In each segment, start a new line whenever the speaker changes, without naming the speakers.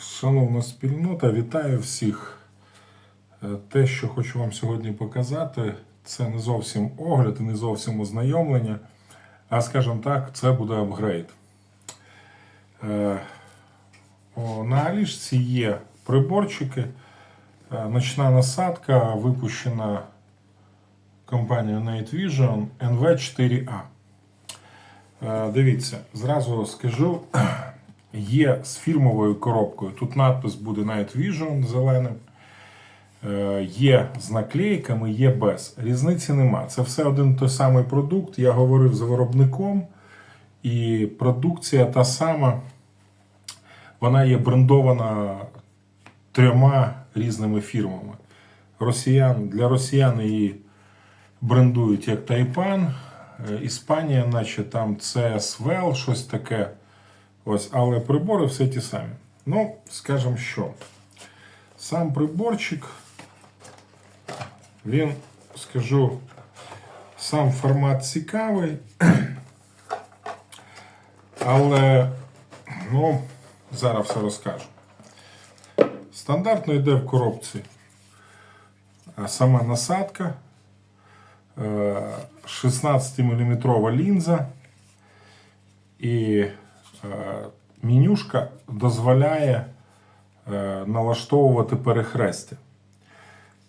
Шановна спільнота, вітаю всіх. Е, Те, що хочу вам сьогодні показати, це не зовсім огляд і не зовсім ознайомлення, а скажімо так, це буде апгрейд. Е, На Алішці є приборчики, е, ночна насадка, випущена компанією Night Vision NV4A. Е, Дивіться, зразу скажу, є з фірмовою коробкою. Тут надпис буде Night Vision зеленим. Е, Є з наклейками, є без. Різниці нема. Це все один той самий продукт. Я говорив з виробником, і продукція та сама. Вона є брендована трьома різними фірмами. Росіян, для росіян її брендують як Тайпан. Е, Іспанія, наче там Свел, щось таке. Ось, але прибори все ті самі. Ну, скажімо що. Сам приборчик, він, скажу, сам формат цікавий. Але, ну, зараз все розкажу. Стандартно йде в коробці а сама насадка, 16-мм лінза і е, менюшка дозволяє е, налаштовувати перехрестя.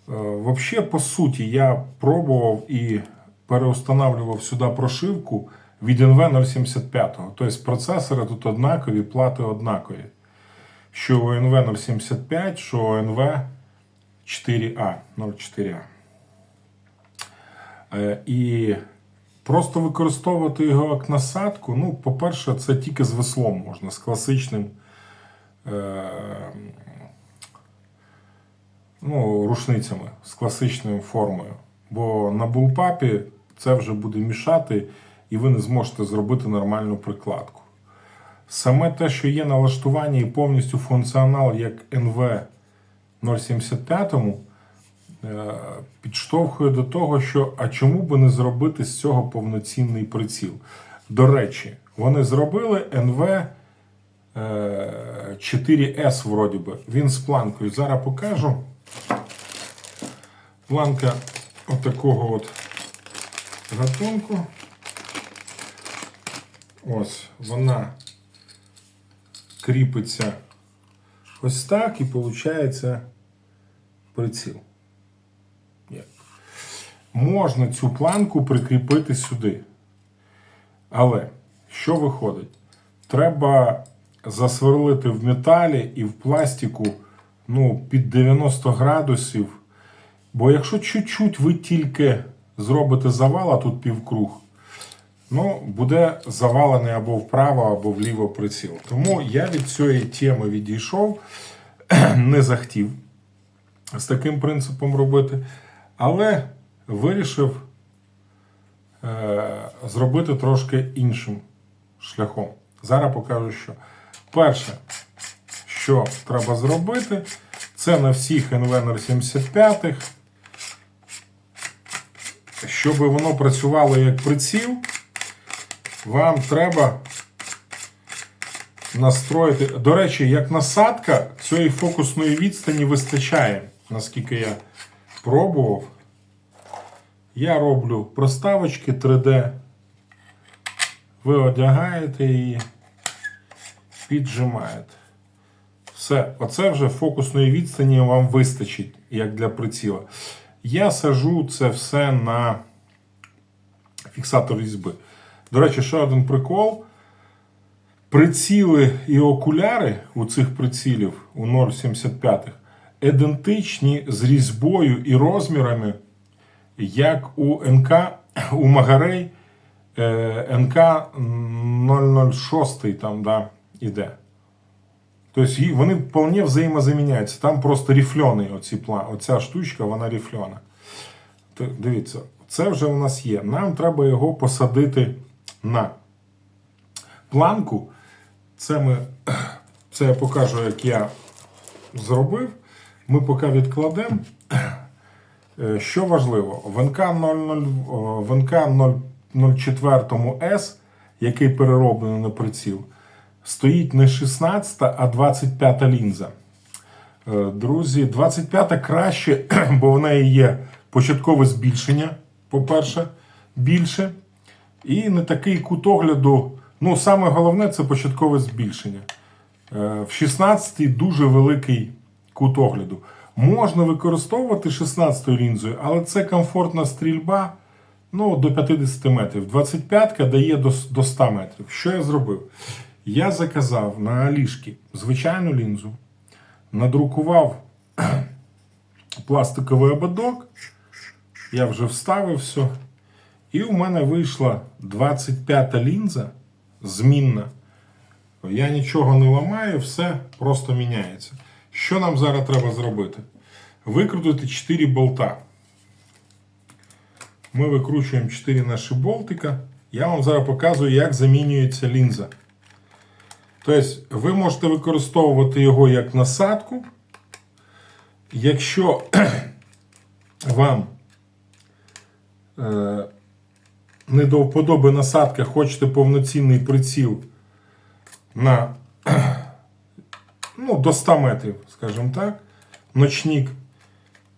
Взагалі, по суті, я пробував і переустанавливав сюди прошивку від NV075. Тобто процесори тут однакові, плати однакові. Що у NV075, що у NV4A 04A. Е, І просто використовувати його як насадку, ну, по-перше, це тільки з веслом можна, з класичним е, ну, рушницями, з класичною формою. Бо на булпапі це вже буде мішати, і ви не зможете зробити нормальну прикладку. Саме те, що є налаштування і повністю функціонал як NV 075, е, підштовхує до того, що а чому би не зробити з цього повноцінний приціл. До речі, вони зробили NV е, 4S, вроді би. Він з планкою. Зараз покажу. Планка отакого от гатунку. Ось вона кріпиться ось так і виходить приціл. Можна цю планку прикріпити сюди. Але що виходить? Треба засверлити в металі і в пластику ну, під 90 градусів. Бо якщо чуть-чуть ви тільки зробите завал, а тут півкруг, ну, буде завалений або вправо, або вліво приціл. Тому я від цієї теми відійшов, не захотів з таким принципом робити, але вирішив е, зробити трошки іншим шляхом. Зараз покажу, що. Перше, що треба зробити, це на всіх NV 75 щоб воно працювало як приціл, вам треба настроїти. До речі, як насадка цієї фокусної відстані вистачає, наскільки я пробував. Я роблю проставочки 3D. Ви одягаєте її, піджимаєте. Все, оце вже фокусної відстані вам вистачить, як для приціла. Я сажу це все на фіксатор різьби. До речі, ще один прикол. Приціли і окуляри у цих прицілів у 0,75 ідентичні з різьбою і розмірами, як у НК у Магарей е, НК 006 там, да, іде. Тобто вони вполне взаємозаміняються. Там просто ріфльоний оці пла- оця штучка, вона ріфльона. Дивіться, це вже у нас є. Нам треба його посадити на планку. Це, ми, це я покажу, як я зробив. Ми поки відкладемо. Е, Що важливо, в НК 00, в НК 04 С, який перероблений на приціл, стоїть не 16, а 25 лінза. Е, Друзі, 25 краще, бо в неї є початкове збільшення, по-перше, більше. І не такий кут огляду. Ну, саме головне це початкове збільшення. Е, В 16 дуже великий кут огляду. Можна використовувати 16-ю лінзою, але це комфортна стрільба ну, до 50 метрів. 25-ка дає до, до 100 метрів. Що я зробив? Я заказав на Алішки звичайну лінзу, надрукував пластиковий ободок. Я вже вставив все. І у мене вийшла 25-та лінза змінна. Я нічого не ламаю, все просто міняється. Що нам зараз треба зробити? Викрутити 4 болта. Ми викручуємо 4 наші болтика. Я вам зараз показую, як замінюється лінза. Тобто, ви можете використовувати його як насадку. Якщо вам е, не до вподоби насадка, хочете повноцінний приціл на ну, до 100 метрів, скажімо так, ночник,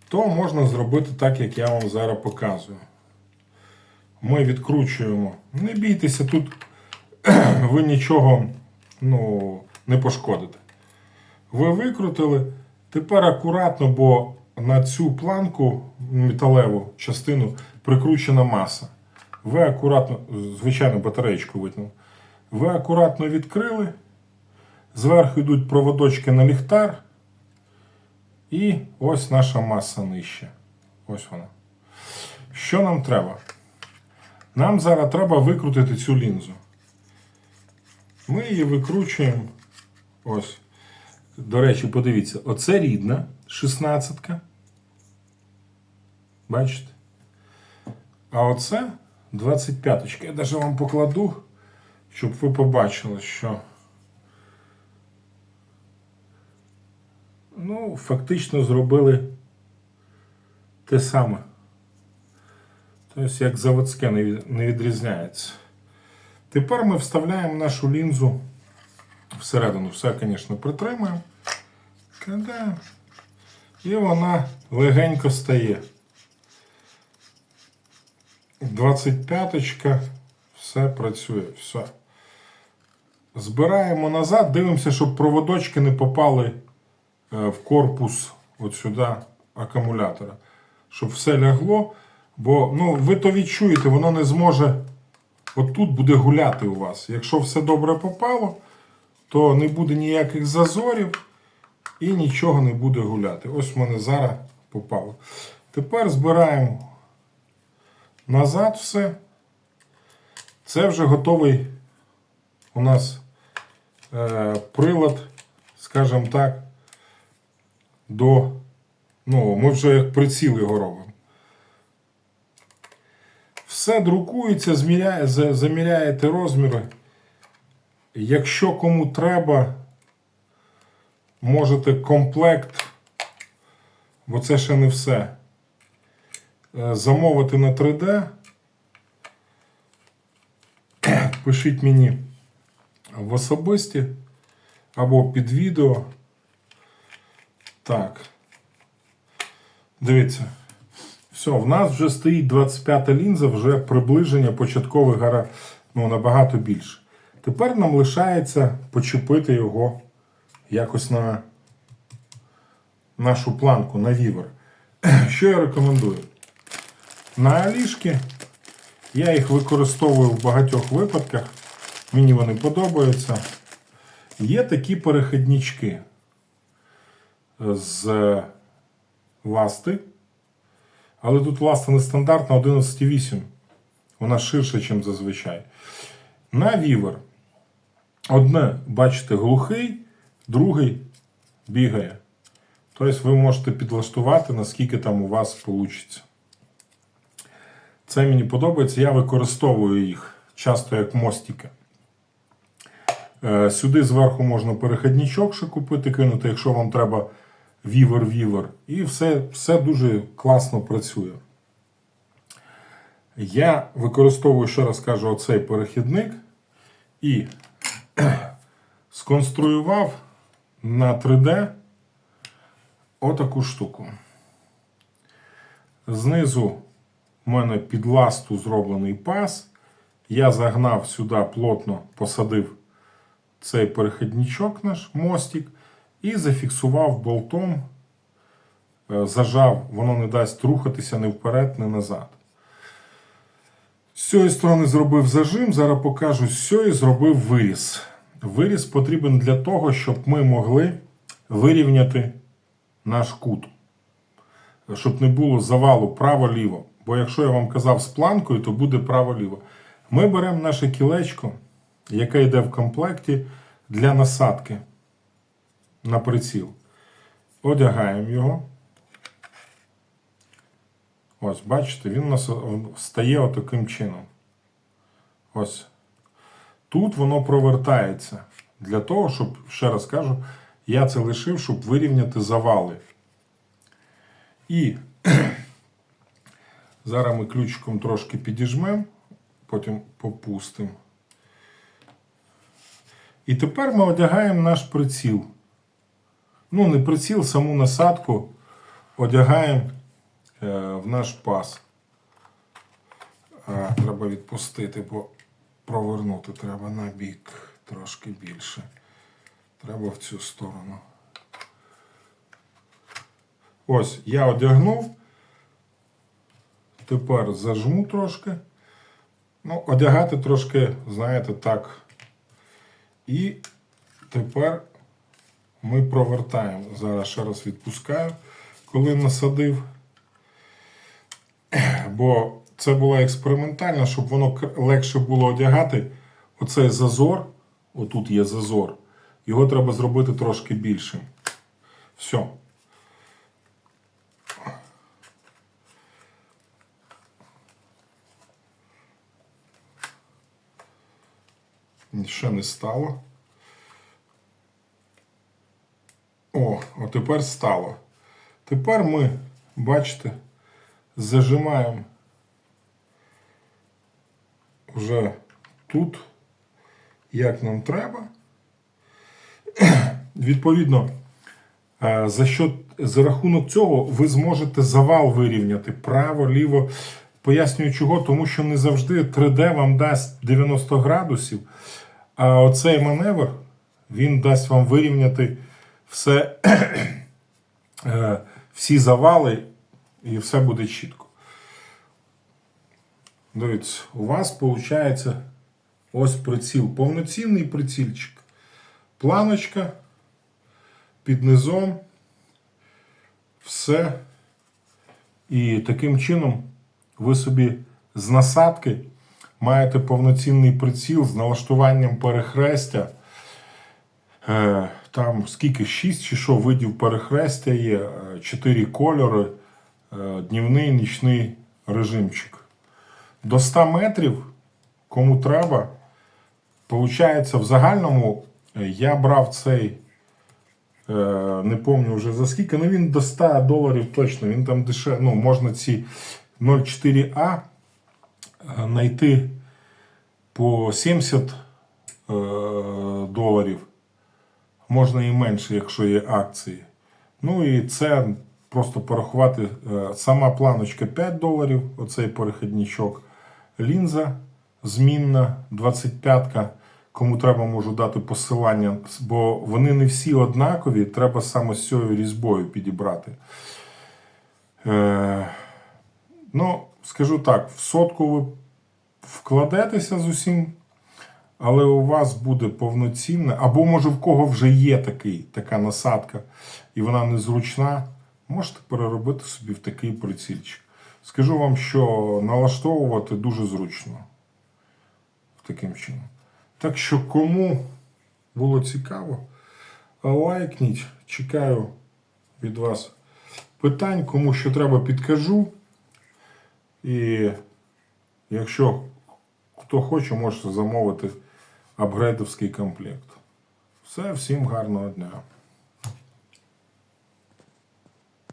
то можна зробити так, як я вам зараз показую. Ми відкручуємо. Не бійтеся, тут ви нічого ну, не пошкодите. Ви викрутили. Тепер акуратно, бо на цю планку металеву частину прикручена маса. Ви акуратно, звичайно, батареєчку витягнули. Ви акуратно відкрили. Зверху йдуть проводочки на ліхтар. І ось наша маса нижче. Ось вона. Що нам треба? Нам зараз треба викрутити цю лінзу. Ми її викручуємо. Ось. До речі, подивіться, оце рідна 16. ка Бачите? А оце 25. ка Я навіть вам покладу, щоб ви побачили, що. Ну, фактично зробили те саме. Тобто, як заводське не відрізняється. Тепер ми вставляємо нашу лінзу всередину. Все, звісно, притримуємо. І вона легенько стає. 25 все працює. Все. Збираємо назад, дивимося, щоб проводочки не попали в корпус от сюди акумулятора. Щоб все лягло. Бо ну, ви то відчуєте, воно не зможе. От тут буде гуляти у вас. Якщо все добре попало, то не буде ніяких зазорів і нічого не буде гуляти. Ось в мене зараз попало. Тепер збираємо назад все. Це вже готовий у нас е, прилад, скажімо так, до. Ну, ми вже як приціл його робимо. Все друкується, зміряє, заміряєте розміри. Якщо кому треба, можете комплект, бо це ще не все. е, Замовити на 3D. Пишіть мені в особисті або під відео. Так. Дивіться. Все, в нас вже стоїть 25 лінза, вже приближення початкових гара ну, набагато більше. Тепер нам лишається почепити його якось на нашу планку, на вівер. Що я рекомендую? На Алішки я їх використовую в багатьох випадках. Мені вони подобаються. Є такі перехіднички з ласти. Але тут ласта нестандартна 11,8. Вона ширша, ніж зазвичай. На вівер. Одне, бачите, глухий, другий бігає. Тобто ви можете підлаштувати, наскільки там у вас вийде. Це мені подобається. Я використовую їх часто як мостики. Е, Сюди зверху можна перехідничок ще купити, кинути, якщо вам треба вівер-вівер. І все, все дуже класно працює. Я використовую, ще раз кажу, оцей перехідник. І сконструював на 3D отаку штуку. Знизу у мене під ласту зроблений пас. Я загнав сюди плотно, посадив цей перехідничок наш мостик і зафіксував болтом, е, зажав, воно не дасть рухатися ні вперед, ні назад. З цієї сторони зробив зажим, зараз покажу з цієї зробив виріз. Виріз потрібен для того, щоб ми могли вирівняти наш кут. Щоб не було завалу право-ліво. Бо якщо я вам казав з планкою, то буде право-ліво. Ми беремо наше кілечко, яке йде в комплекті для насадки на приціл. Одягаємо його. Ось, бачите, він нас стає отаким чином. Ось. Тут воно провертається. Для того, щоб, ще раз кажу, я це лишив, щоб вирівняти завали. І зараз ми ключиком трошки підіжмемо, потім попустимо. І тепер ми одягаємо наш приціл. Ну, не приціл, саму насадку одягаємо е, в наш пас. А, треба відпустити, бо провернути треба на бік трошки більше. Треба в цю сторону. Ось, я одягнув. Тепер зажму трошки. Ну, одягати трошки, знаєте, так. І тепер ми провертаємо. Зараз ще раз відпускаю, коли насадив. Бо це було експериментально, щоб воно легше було одягати. Оцей зазор, отут є зазор, його треба зробити трошки більшим. Все. Ще не стало. О, от тепер стало. Тепер ми, бачите, зажимаємо вже тут, як нам треба. Відповідно, е, за, що, за рахунок цього ви зможете завал вирівняти право, ліво. Пояснюю чого, тому що не завжди 3D вам дасть 90 градусів, а оцей маневр він дасть вам вирівняти все, е, всі завали і все буде чітко. Дивіться, у вас виходить ось приціл, повноцінний прицільчик. Планочка під низом. Все. І таким чином ви собі з насадки маєте повноцінний приціл з налаштуванням перехрестя. Е, Там скільки 6 чи що видів перехрестя є, 4 кольори, е, днівний, нічний режимчик. До 100 метрів, кому треба, Получається, в загальному е, я брав цей, е, не пам'ятаю вже за скільки, ну він до 100 доларів точно, він там дешев, ну можна ці 0,4А е, знайти по 70 е, доларів. Можна і менше, якщо є акції. Ну і це просто порахувати. е, Сама планочка 5 доларів, оцей перехідничок. Лінза змінна 25-ка. Кому треба, можу дати посилання, бо вони не всі однакові, треба саме з цією різьбою підібрати. Е, ну, скажу так, в сотку ви вкладетеся з усім, але у вас буде повноцінне, або може в кого вже є такий, така насадка, і вона незручна, можете переробити собі в такий прицільчик. Скажу вам, що налаштовувати дуже зручно таким чином. Так що, кому було цікаво, лайкніть. Чекаю від вас питань, кому що треба, підкажу. І якщо хто хоче, можете замовити апгрейдовський комплект. Все, всім гарного дня.